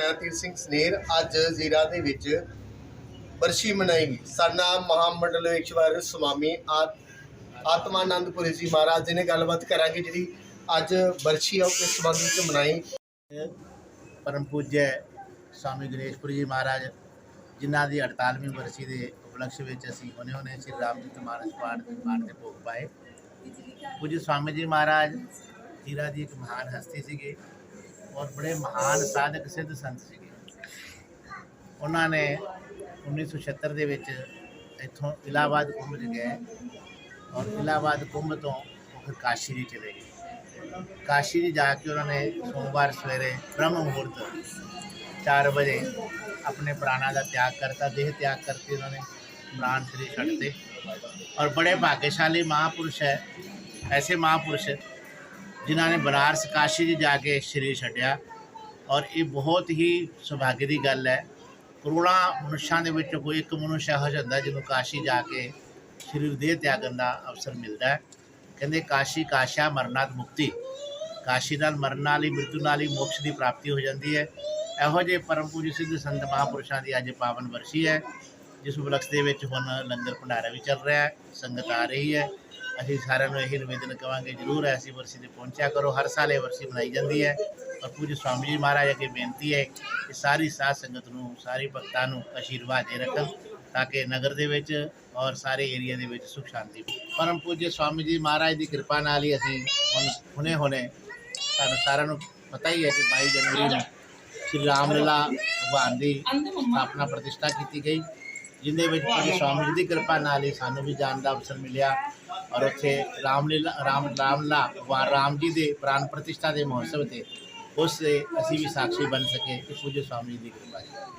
ਮੈਂ ਤੀਰ ਸਿੰਘ ਸਨੇਰ ਅੱਜ ਜ਼ੀਰਾ ਦੇ ਵਿੱਚ ਬਰਸ਼ੀ ਮਨਾਈ ਗਈ ਸਾਡਾ ਮਹਾਮੰਡਲੇਸ਼ਵਰ ਸੁਆਮੀ ਆਤ ਆਤਮਾਨੰਦਪੁਰੀ ਜੀ ਮਹਾਰਾਜ ਜੀ ਨੇ ਗੱਲਬਾਤ ਕਰਾਂਗੇ ਜਿਹੜੀ ਅੱਜ ਬਰਸ਼ੀ ਆ, ਉਹ ਸੰਬੰਧ ਵਿੱਚ ਮਨਾਈ? ਪਰਮ ਪੂਜਯ ਸਵਾਮੀ ਗਣੇਸ਼ਪੁਰੀ ਜੀ ਮਹਾਰਾਜ, ਜਿਨ੍ਹਾਂ ਦੀ 48ਵੀਂ ਬਰਸੀ ਦੇ ਉਪਲਕਸ਼ ਵਿੱਚ ਅਸੀਂ ਹੁਣੇ ਹੁਣੇ ਸ੍ਰੀ ਰਾਮਜੀਤ ਮਹਾਰਾਜ ਪਾਠ ਦੇ ਪਾਠ ਦੇ ਭੋਗ ਪਾਏ। ਪੂज्य ਸਵਾਮੀ ਜੀ ਮਹਾਰਾਜ, ਜੀਰਾ ਦੀ ਇੱਕ ਮਹਾਨ ਹਸਤੀ ਸੀਗੇ। ਔਰ ਬੜੇ ਮਹਾਨ ਸਾਧਕ ਸਿੱਧ ਸੰਤ ਸੀਗੇ। ਉਹਨਾਂ ਨੇ 1976 ਦੇ ਵਿੱਚ ਇੱਥੋਂ ਇਲਾਹਾਬਾਦ ਕੁੰਭ ਗਏ ਔਰ ਇਲਾਹਾਬਾਦ ਘੁੰਮ ਤੋਂ ਉਹ ਫਿਰ ਕਾਸ਼ੀ ਜੀ ਚਲੇ ਗਏ। ਕਾਸ਼ੀ ਜੀ ਜਾ ਕੇ ਉਹਨਾਂ ਨੇ ਸੋਮਵਾਰ ਸਵੇਰੇ ਬ੍ਰਹਮ ਮੁਹੂਰਤ 4 ਵਜੇ ਆਪਣੇ ਪ੍ਰਾਣਾਂ ਦਾ ਤਿਆਗ ਕਰਤਾ, ਦੇਹ ਤਿਆਗ ਕਰਕੇ ਉਹਨਾਂ ਨੇ ਪ੍ਰਾਣ ਸਰੀਰ ਛੱਡਤੇ। ਔਰ ਬੜੇ ਭਾਗਿਆਸ਼ਾਲੀ ਮਹਾਪੁਰਸ਼ ਹੈ। ਐਸੇ ਮਹਾਪੁਰਸ਼ ਜਿਨ੍ਹਾਂ ਨੇ ਬਨਾਰਸ ਕਾਸ਼ੀ ਜੀ ਜਾ ਕੇ ਸਰੀਰ ਛੱਡਿਆ। ਔਰ ਇਹ ਬਹੁਤ ਹੀ ਸੁਭਾਗੇ ਦੀ ਗੱਲ ਹੈ। ਕਰੋੜਾਂ ਮਨੁੱਖਾਂ ਦੇ ਵਿੱਚੋਂ ਕੋਈ ਇੱਕ ਮਨੁੱਖ ਇਹੋ ਜਿਹਾ ਹੁੰਦਾ ਜਿਹਨੂੰ ਕਾਸ਼ੀ ਜਾ ਕੇ ਸਰੀਰ ਦੇਹ ਤਿਆਗਣ ਦਾ ਅਵਸਰ ਮਿਲਦਾ ਹੈ। ਕਹਿੰਦੇ ਕਾਸ਼ੀ ਕਾਸ਼ਾ ਮਰਨਾਤ ਮੁਕਤੀ। ਕਾਸ਼ੀ ਨਾਲ ਮਰਨ ਨਾਲ ਹੀ, ਮ੍ਰਿਤੂ ਨਾਲ ਹੀ ਮੋਕਸ਼ ਦੀ ਪ੍ਰਾਪਤੀ ਹੋ ਜਾਂਦੀ ਹੈ। ਇਹੋ ਜਿਹੇ ਪਰਮ ਪੂਜੀ ਸਿੱਧ ਸੰਤ ਮਹਾਪੁਰਸ਼ਾਂ ਦੀ ਅੱਜ ਪਾਵਨ ਵਰਸ਼ੀ ਹੈ, ਜਿਸ ਉਪਲਕਸ਼ ਦੇ ਵਿੱਚ ਹੁਣ ਲੰਗਰ ਭੰਡਾਰਾ ਵੀ ਚੱਲ ਰਿਹਾ ਹੈ, ਸੰਗਤ ਆ ਰਹੀ ਹੈ। ਅਸੀਂ ਸਾਰਿਆਂ ਨੂੰ ਇਹੀ ਨਿਵੇਦਨ ਕਵਾਂਗੇ, ਜਰੂਰ ਐਸੀ ਵਰਸ਼ੀ ਤੇ ਪਹੁੰਚਿਆ ਕਰੋ। ਹਰ ਸਾਲ ਇਹ ਵਰਸ਼ੀ ਮਨਾਈ ਜਾਂਦੀ ਹੈ। ਔਰ ਪੂਜ ਸਵਾਮੀ ਜੀ ਮਹਾਰਾਜ ਅੱਗੇ ਬੇਨਤੀ ਹੈ ਕਿ ਸਾਰੀ ਸਾਧ ਸੰਗਤ ਨੂੰ, ਸਾਰੀ ਭਗਤਾਂ ਨੂੰ ਆਸ਼ੀਰਵਾਦ ਦੇ ਰੱਖਣ, ਤਾਂ ਕਿ ਨਗਰ ਦੇ ਵਿੱਚ ਔਰ ਸਾਰੇ ਏਰੀਆ ਦੇ ਵਿੱਚ ਸੁਖ ਸ਼ਾਂਤੀ ਪਰਮ ਪੂਜ ਸਵਾਮੀ ਜੀ ਮਹਾਰਾਜ ਦੀ ਕਿਰਪਾ ਨਾਲ ਹੀ ਅਸੀਂ ਹੁਣ ਹੁਣੇ ਹੁਣੇ ਤੁਹਾਨੂੰ ਸਾਰਿਆਂ ਨੂੰ ਪਤਾ ਹੀ ਹੈ ਕਿ 22 ਜਨਵਰੀ ਨੂੰ ਸ਼੍ਰੀ ਰਾਮਲੀਲਾ ਭਗਵਾਨ ਦੀ ਸਥਾਪਨਾ ਪ੍ਰਤਿਸ਼ਠਾ ਕੀਤੀ ਗਈ, ਜਿੰਦੇ ਵਿੱਚ ਪੂਜਯ ਸਵਾਮੀ ਜੀ ਦੀ ਕਿਰਪਾ ਨਾਲ ਹੀ ਸਾਨੂੰ ਵੀ ਜਾਣ ਦਾ ਅਵਸਰ ਮਿਲਿਆ। ਔਰ ਉੱਥੇ ਰਾਮਲੀਲਾ, ਰਾਮ, ਰਾਮਲਾ ਭਗਵਾਨ ਰਾਮ ਜੀ ਦੇ ਪ੍ਰਾਨ ਪ੍ਰਤਿਸ਼ਠਾ ਦੇ ਮਹੋਤਸਵ ਤੇ ਉਸ ਦੇ ਅਸੀਂ ਵੀ ਸਾਖੀ ਬਣ ਸਕੇ ਇਹ ਪੂਜਯ ਸਵਾਮੀ ਜੀ ਦੀ ਕਿਰਪਾ ਹੈ